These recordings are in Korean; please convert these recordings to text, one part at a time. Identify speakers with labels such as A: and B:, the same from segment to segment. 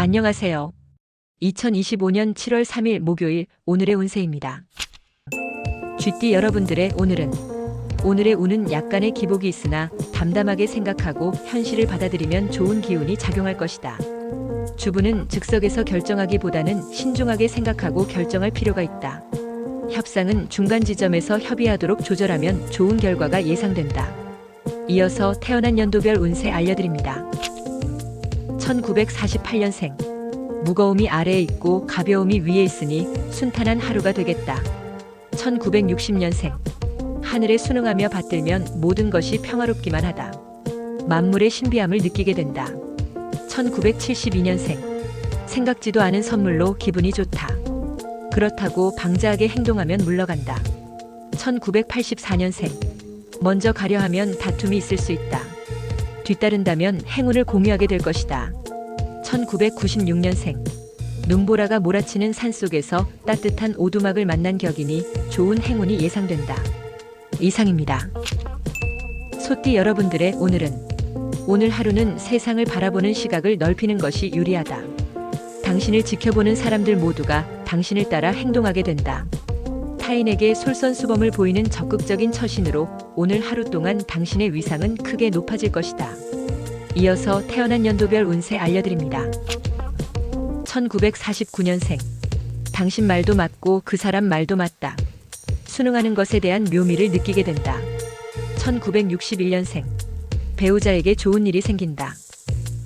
A: 안녕하세요. 2025년 7월 3일 목요일 오늘의 운세입니다. 쥐띠 여러분들의 오늘은 오늘의 운은 약간의 기복이 있으나 담담하게 생각하고 현실을 받아들이면 좋은 기운이 작용할 것이다. 주부는 즉석에서 결정하기보다는 신중하게 생각하고 결정할 필요가 있다. 협상은 중간 지점에서 협의하도록 조절하면 좋은 결과가 예상된다. 이어서 태어난 연도별 운세 알려드립니다. 1948년생. 무거움이 아래에 있고 가벼움이 위에 있으니 순탄한 하루가 되겠다. 1960년생. 하늘에 순응하며 받들면 모든 것이 평화롭기만 하다. 만물의 신비함을 느끼게 된다. 1972년생. 생각지도 않은 선물로 기분이 좋다. 그렇다고 방자하게 행동하면 물러간다. 1984년생. 먼저 가려 하면 다툼이 있을 수 있다. 뒤따른다면 행운을 공유하게 될 것이다. 1996년생. 눈보라가 몰아치는 산속에서 따뜻한 오두막을 만난 격이니 좋은 행운이 예상된다. 이상입니다. 소띠 여러분들의 오늘은 오늘 하루는 세상을 바라보는 시각을 넓히는 것이 유리하다. 당신을 지켜보는 사람들 모두가 당신을 따라 행동하게 된다. 타인에게 솔선수범을 보이는 적극적인 처신으로 오늘 하루 동안 당신의 위상은 크게 높아질 것이다. 이어서 태어난 연도별 운세 알려드립니다. 1949년생. 당신 말도 맞고 그 사람 말도 맞다. 수능하는 것에 대한 묘미를 느끼게 된다. 1961년생. 배우자에게 좋은 일이 생긴다.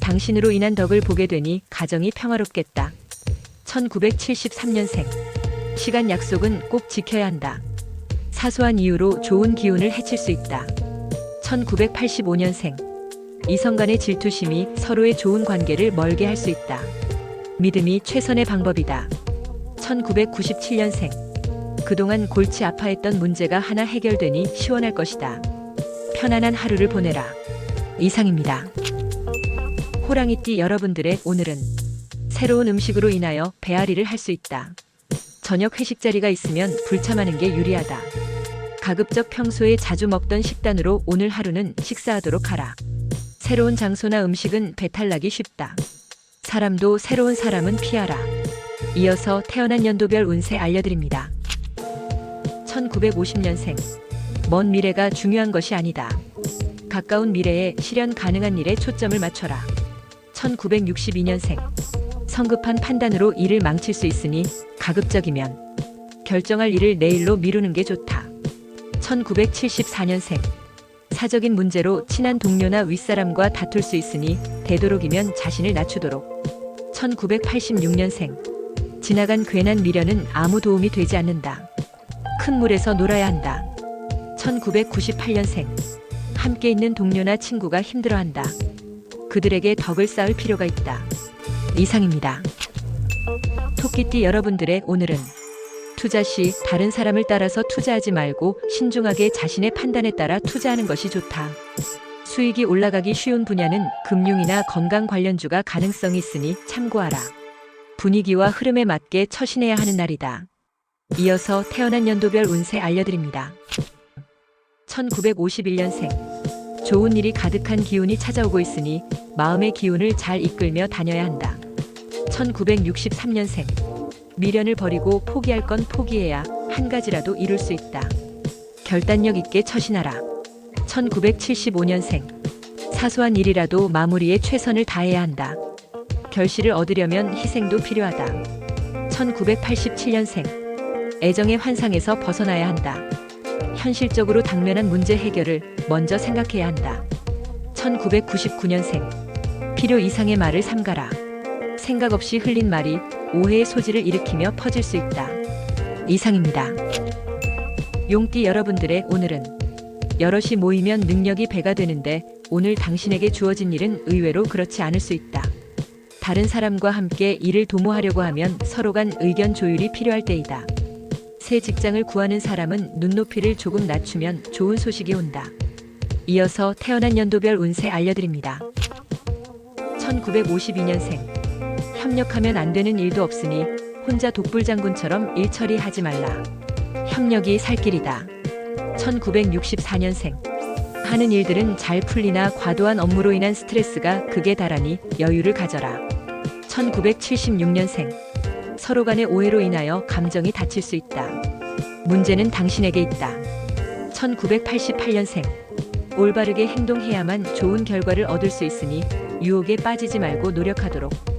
A: 당신으로 인한 덕을 보게 되니 가정이 평화롭겠다. 1973년생. 시간 약속은 꼭 지켜야 한다. 사소한 이유로 좋은 기운을 해칠 수 있다. 1985년생. 이성 간의 질투심이 서로의 좋은 관계를 멀게 할 수 있다. 믿음이 최선의 방법이다. 1997년생. 그동안 골치 아파했던 문제가 하나 해결되니 시원할 것이다. 편안한 하루를 보내라. 이상입니다. 호랑이띠 여러분들의 오늘은 새로운 음식으로 인하여 배앓이를 할 수 있다. 저녁 회식 자리가 있으면 불참하는 게 유리하다. 가급적 평소에 자주 먹던 식단으로 오늘 하루는 식사하도록 하라. 새로운 장소나 음식은 배탈나기 쉽다. 사람도 새로운 사람은 피하라. 이어서 태어난 연도별 운세 알려드립니다. 1950년생. 먼 미래가 중요한 것이 아니다. 가까운 미래에 실현 가능한 일에 초점을 맞춰라. 1962년생. 성급한 판단으로 일을 망칠 수 있으니 가급적이면 결정할 일을 내일로 미루는 게 좋다. 1974년생. 사적인 문제로 친한 동료나 윗사람과 다툴 수 있으니 되도록이면 자신을 낮추도록. 1986년생. 지나간 괜한 미련은 아무 도움이 되지 않는다. 큰 물에서 놀아야 한다. 1998년생. 함께 있는 동료나 친구가 힘들어한다. 그들에게 덕을 쌓을 필요가 있다. 이상입니다. 토끼띠 여러분들의 오늘은 투자 시 다른 사람을 따라서 투자하지 말고 신중하게 자신의 판단에 따라 투자하는 것이 좋다. 수익이 올라가기 쉬운 분야는 금융이나 건강 관련주가 가능성이 있으니 참고하라. 분위기와 흐름에 맞게 처신해야 하는 날이다. 이어서 태어난 연도별 운세 알려드립니다. 1951년생. 좋은 일이 가득한 기운이 찾아오고 있으니 마음의 기운을 잘 이끌며 다녀야 한다. 1963년생. 미련을 버리고 포기할 건 포기해야 한 가지라도 이룰 수 있다. 결단력 있게 처신하라. 1975년생. 사소한 일이라도 마무리에 최선을 다해야 한다. 결실을 얻으려면 희생도 필요하다. 1987년생. 애정의 환상에서 벗어나야 한다. 현실적으로 당면한 문제 해결을 먼저 생각해야 한다. 1999년생. 필요 이상의 말을 삼가라. 생각 없이 흘린 말이 오해의 소지를 일으키며 퍼질 수 있다. 이상입니다. 용띠 여러분들의 오늘은 여럿이 모이면 능력이 배가 되는데 오늘 당신에게 주어진 일은 의외로 그렇지 않을 수 있다. 다른 사람과 함께 일을 도모하려고 하면 서로 간 의견 조율이 필요할 때이다. 새 직장을 구하는 사람은 눈높이를 조금 낮추면 좋은 소식이 온다. 이어서 태어난 연도별 운세 알려드립니다. 1952년생. 협력하면 안 되는 일도 없으니 혼자 독불 장군처럼 일 처리하지 말라. 협력이 살 길이다. 1964년생. 하는 일들은 잘 풀리나 과도한 업무로 인한 스트레스가 극에 달하니 여유를 가져라. 1976년생. 서로 간의 오해로 인하여 감정이 다칠 수 있다. 문제는 당신에게 있다. 1988년생. 올바르게 행동해야만 좋은 결과를 얻을 수 있으니 유혹에 빠지지 말고 노력하도록.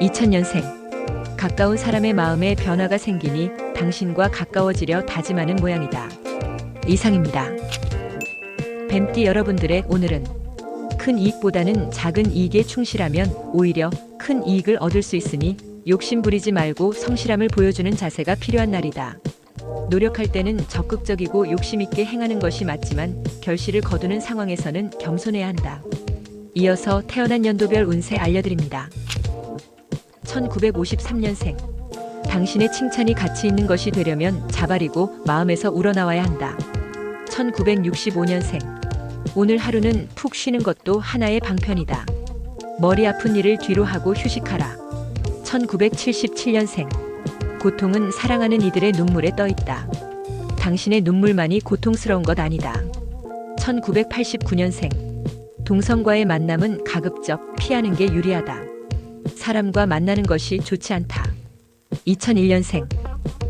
A: 2000년생. 가까운 사람의 마음에 변화가 생기니 당신과 가까워지려 다짐하는 모양이다. 이상입니다. 뱀띠 여러분들의 오늘은 큰 이익보다는 작은 이익에 충실하면 오히려 큰 이익을 얻을 수 있으니 욕심 부리지 말고 성실함을 보여주는 자세가 필요한 날이다. 노력할 때는 적극적이고 욕심 있게 행하는 것이 맞지만 결실을 거두는 상황에서는 겸손해야 한다. 이어서 태어난 연도별 운세 알려드립니다. 1953년생. 당신의 칭찬이 가치 있는 것이 되려면 자발이고 마음에서 우러나와야 한다. 1965년생. 오늘 하루는 푹 쉬는 것도 하나의 방편이다. 머리 아픈 일을 뒤로 하고 휴식하라. 1977년생. 고통은 사랑하는 이들의 눈물에 떠 있다. 당신의 눈물만이 고통스러운 것 아니다. 1989년생. 동성과의 만남은 가급적 피하는 게 유리하다. 사람과 만나는 것이 좋지 않다. 2001년생.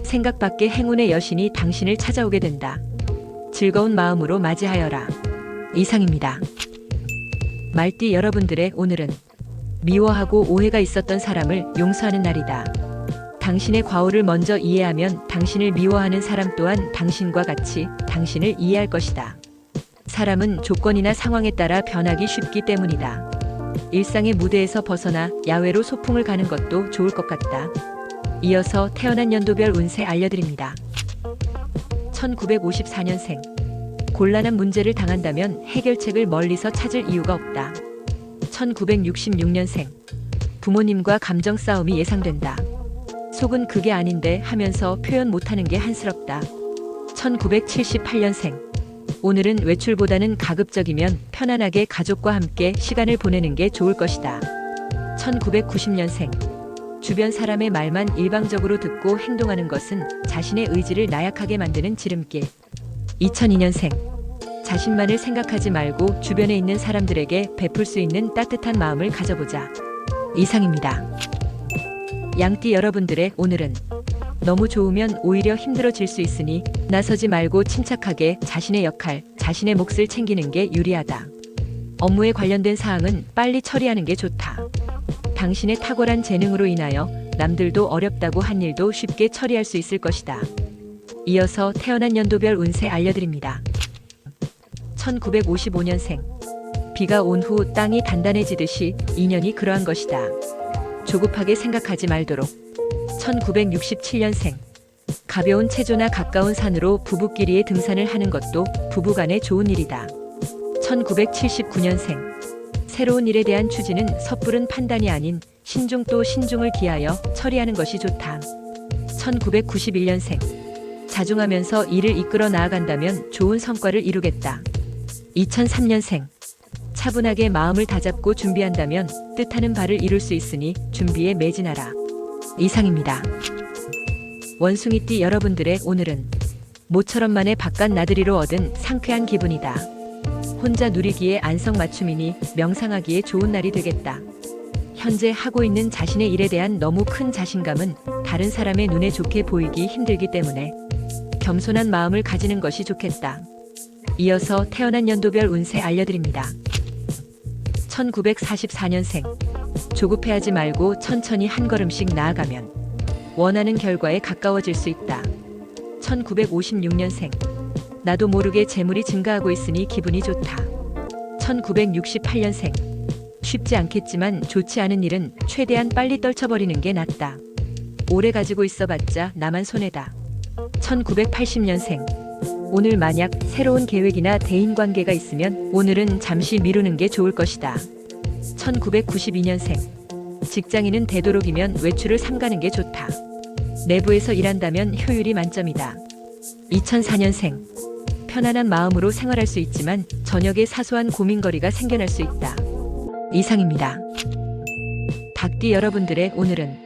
A: 생각 밖의 행운의 여신이 당신을 찾아오게 된다. 즐거운 마음으로 맞이하여라. 이상입니다. 말띠 여러분들의 오늘은 미워하고 오해가 있었던 사람을 용서하는 날이다. 당신의 과오를 먼저 이해하면 당신을 미워하는 사람 또한 당신과 같이 당신을 이해할 것이다. 사람은 조건이나 상황에 따라 변하기 쉽기 때문이다. 일상의 무대에서 벗어나 야외로 소풍을 가는 것도 좋을 것 같다. 이어서 태어난 연도별 운세 알려드립니다. 1954년생. 곤란한 문제를 당한다면 해결책을 멀리서 찾을 이유가 없다. 1966년생. 부모님과 감정 싸움이 예상된다. 속은 그게 아닌데 하면서 표현 못하는 게 한스럽다. 1978년생. 오늘은 외출보다는 가급적이면 편안하게 가족과 함께 시간을 보내는 게 좋을 것이다. 1990년생. 주변 사람의 말만 일방적으로 듣고 행동하는 것은 자신의 의지를 나약하게 만드는 지름길. 2002년생. 자신만을 생각하지 말고 주변에 있는 사람들에게 베풀 수 있는 따뜻한 마음을 가져보자. 이상입니다. 양띠 여러분들의 오늘은 너무 좋으면 오히려 힘들어질 수 있으니 나서지 말고 침착하게 자신의 역할, 자신의 몫을 챙기는 게 유리하다. 업무에 관련된 사항은 빨리 처리하는 게 좋다. 당신의 탁월한 재능으로 인하여 남들도 어렵다고 한 일도 쉽게 처리할 수 있을 것이다. 이어서 태어난 연도별 운세 알려드립니다. 1955년생. 비가 온 후 땅이 단단해지듯이 인연이 그러한 것이다. 조급하게 생각하지 말도록. 1967년생. 가벼운 체조나 가까운 산으로 부부끼리의 등산을 하는 것도 부부간에 좋은 일이다. 1979년생. 새로운 일에 대한 추진은 섣부른 판단이 아닌 신중 또 신중을 기하여 처리하는 것이 좋다. 1991년생. 자중하면서 일을 이끌어 나아간다면 좋은 성과를 이루겠다. 2003년생. 차분하게 마음을 다잡고 준비한다면 뜻하는 바를 이룰 수 있으니 준비에 매진하라. 이상입니다. 원숭이띠 여러분들의 오늘은 모처럼만의 바깥 나들이로 얻은 상쾌한 기분이다. 혼자 누리기에 안성맞춤이니 명상하기에 좋은 날이 되겠다. 현재 하고 있는 자신의 일에 대한 너무 큰 자신감은 다른 사람의 눈에 좋게 보이기 힘들기 때문에 겸손한 마음을 가지는 것이 좋겠다. 이어서 태어난 연도별 운세 알려드립니다. 1944년생. 조급해하지 말고 천천히 한 걸음씩 나아가면 원하는 결과에 가까워질 수 있다. 1956년생. 나도 모르게 재물이 증가하고 있으니 기분이 좋다. 1968년생. 쉽지 않겠지만 좋지 않은 일은 최대한 빨리 떨쳐버리는 게 낫다. 오래 가지고 있어봤자 나만 손해다. 1980년생. 오늘 만약 새로운 계획이나 대인 관계가 있으면 오늘은 잠시 미루는 게 좋을 것이다. 1992년생. 직장인은 되도록이면 외출을 삼가는 게 좋다. 내부에서 일한다면 효율이 만점이다. 2004년생. 편안한 마음으로 생활할 수 있지만 저녁에 사소한 고민거리가 생겨날 수 있다. 이상입니다. 닭띠 여러분들의 오늘은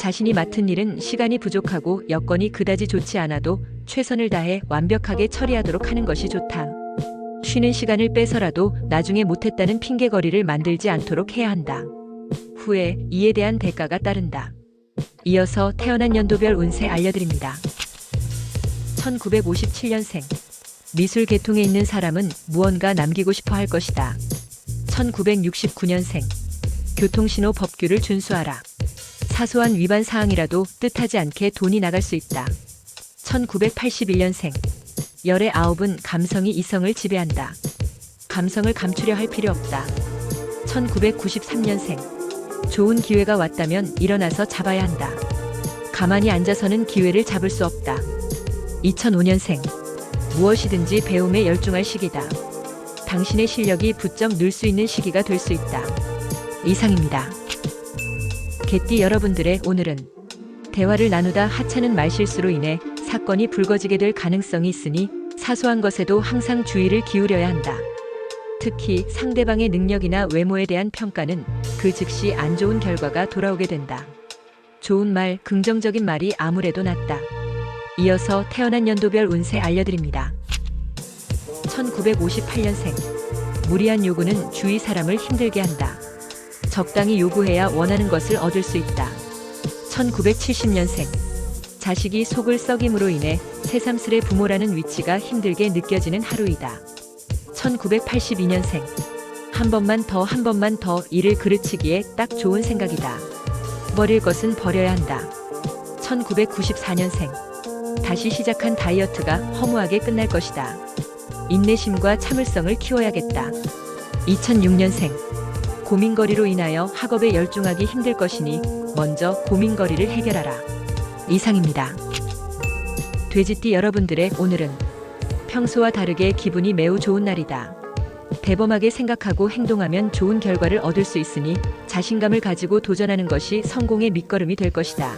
A: 자신이 맡은 일은 시간이 부족하고 여건이 그다지 좋지 않아도 최선을 다해 완벽하게 처리하도록 하는 것이 좋다. 쉬는 시간을 빼서라도 나중에 못했다는 핑계거리를 만들지 않도록 해야 한다. 후에 이에 대한 대가가 따른다. 이어서 태어난 연도별 운세 알려드립니다. 1957년생. 미술 계통에 있는 사람은 무언가 남기고 싶어 할 것이다. 1969년생. 교통신호 법규를 준수하라. 사소한 위반 사항이라도 뜻하지 않게 돈이 나갈 수 있다. 1981년생. 열의 아홉은 감성이 이성을 지배한다. 감성을 감추려 할 필요 없다. 1993년생. 좋은 기회가 왔다면 일어나서 잡아야 한다. 가만히 앉아서는 기회를 잡을 수 없다. 2005년생. 무엇이든지 배움에 열중할 시기다. 당신의 실력이 부쩍 늘 수 있는 시기가 될 수 있다. 이상입니다. 개띠 여러분들의 오늘은 대화를 나누다 하찮은 말실수로 인해 사건이 불거지게 될 가능성이 있으니 사소한 것에도 항상 주의를 기울여야 한다. 특히 상대방의 능력이나 외모에 대한 평가는 그 즉시 안 좋은 결과가 돌아오게 된다. 좋은 말, 긍정적인 말이 아무래도 낫다. 이어서 태어난 연도별 운세 알려드립니다. 1958년생. 무리한 요구는 주위 사람을 힘들게 한다. 적당히 요구해야 원하는 것을 얻을 수 있다. 1970년생. 자식이 속을 썩임으로 인해 새삼스레 부모라는 위치가 힘들게 느껴지는 하루이다. 1982년생. 한 번만 더 한 번만 더 일을 그르치기에 딱 좋은 생각이다. 버릴 것은 버려야 한다. 1994년생. 다시 시작한 다이어트가 허무하게 끝날 것이다. 인내심과 참을성을 키워야겠다. 2006년생. 고민거리로 인하여 학업에 열중하기 힘들 것이니 먼저 고민거리를 해결하라. 이상입니다. 돼지띠 여러분들의 오늘은 평소와 다르게 기분이 매우 좋은 날이다. 대범하게 생각하고 행동하면 좋은 결과를 얻을 수 있으니 자신감을 가지고 도전하는 것이 성공의 밑거름이 될 것이다.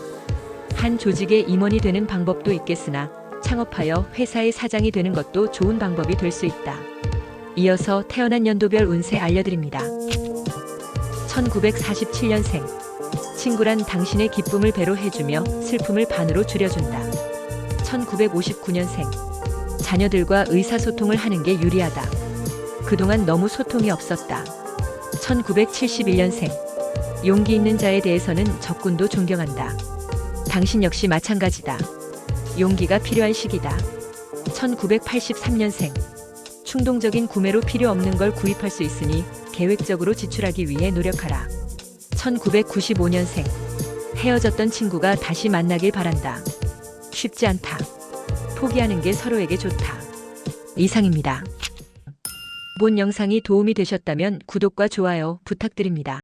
A: 한 조직의 임원이 되는 방법도 있겠으나 창업하여 회사의 사장이 되는 것도 좋은 방법이 될 수 있다. 이어서 태어난 연도별 운세 알려드립니다. 1947년생. 친구란 당신의 기쁨을 배로 해주며 슬픔을 반으로 줄여준다. 1959년생. 자녀들과 의사소통을 하는 게 유리하다. 그동안 너무 소통이 없었다. 1971년생. 용기 있는 자에 대해서는 적군도 존경한다. 당신 역시 마찬가지다. 용기가 필요한 시기다. 1983년생. 충동적인 구매로 필요 없는 걸 구입할 수 있으니 계획적으로 지출하기 위해 노력하라. 1995년생. 헤어졌던 친구가 다시 만나길 바란다. 쉽지 않다. 포기하는 게 서로에게 좋다. 이상입니다. 본 영상이 도움이 되셨다면 구독과 좋아요 부탁드립니다.